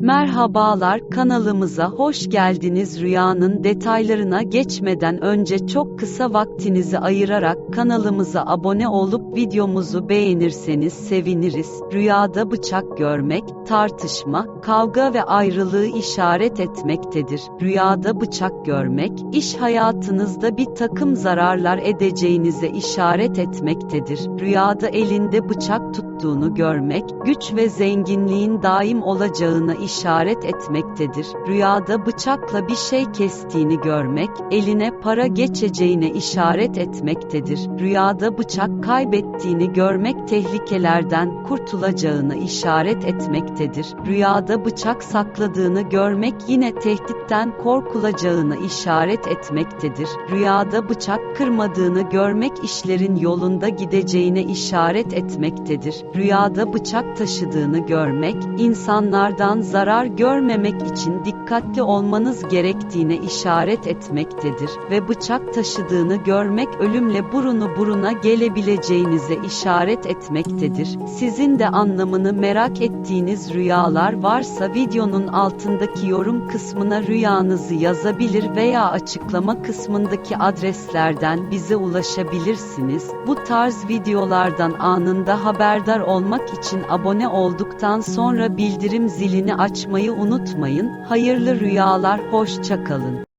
Merhabalar kanalımıza hoş geldiniz. Rüyanın detaylarına geçmeden önce çok kısa vaktinizi ayırarak kanalımıza abone olup videomuzu beğenirseniz seviniriz. Rüyada bıçak görmek, tartışma, kavga ve ayrılığı işaret etmektedir. Rüyada bıçak görmek, iş hayatınızda bir takım zararlar edeceğinize işaret etmektedir. Rüyada elinde bıçak tuttuğunu görmek, güç ve zenginliğin daim olacağına işaret etmektedir. Rüyada bıçakla bir şey kestiğini görmek, eline para geçeceğine işaret etmektedir. Rüyada bıçak kaybettiğini görmek tehlikelerden kurtulacağını işaret etmektedir. Rüyada bıçak sakladığını görmek yine tehditten korkulacağını işaret etmektedir. Rüyada bıçak kırmadığını görmek işlerin yolunda gideceğine işaret etmektedir. Rüyada bıçak taşıdığını görmek, insanlardan zarar görmemek için dikkatli olmanız gerektiğine işaret etmektedir ve bıçak taşıdığını görmek ölümle burunu buruna gelebileceğinize işaret etmektedir. Sizin de anlamını merak ettiğiniz rüyalar varsa videonun altındaki yorum kısmına rüyanızı yazabilir veya açıklama kısmındaki adreslerden bize ulaşabilirsiniz. Bu tarz videolardan anında haberdar olmak için abone olduktan sonra bildirim zilini açmayı unutmayın. Hayırlı rüyalar, hoşça kalın.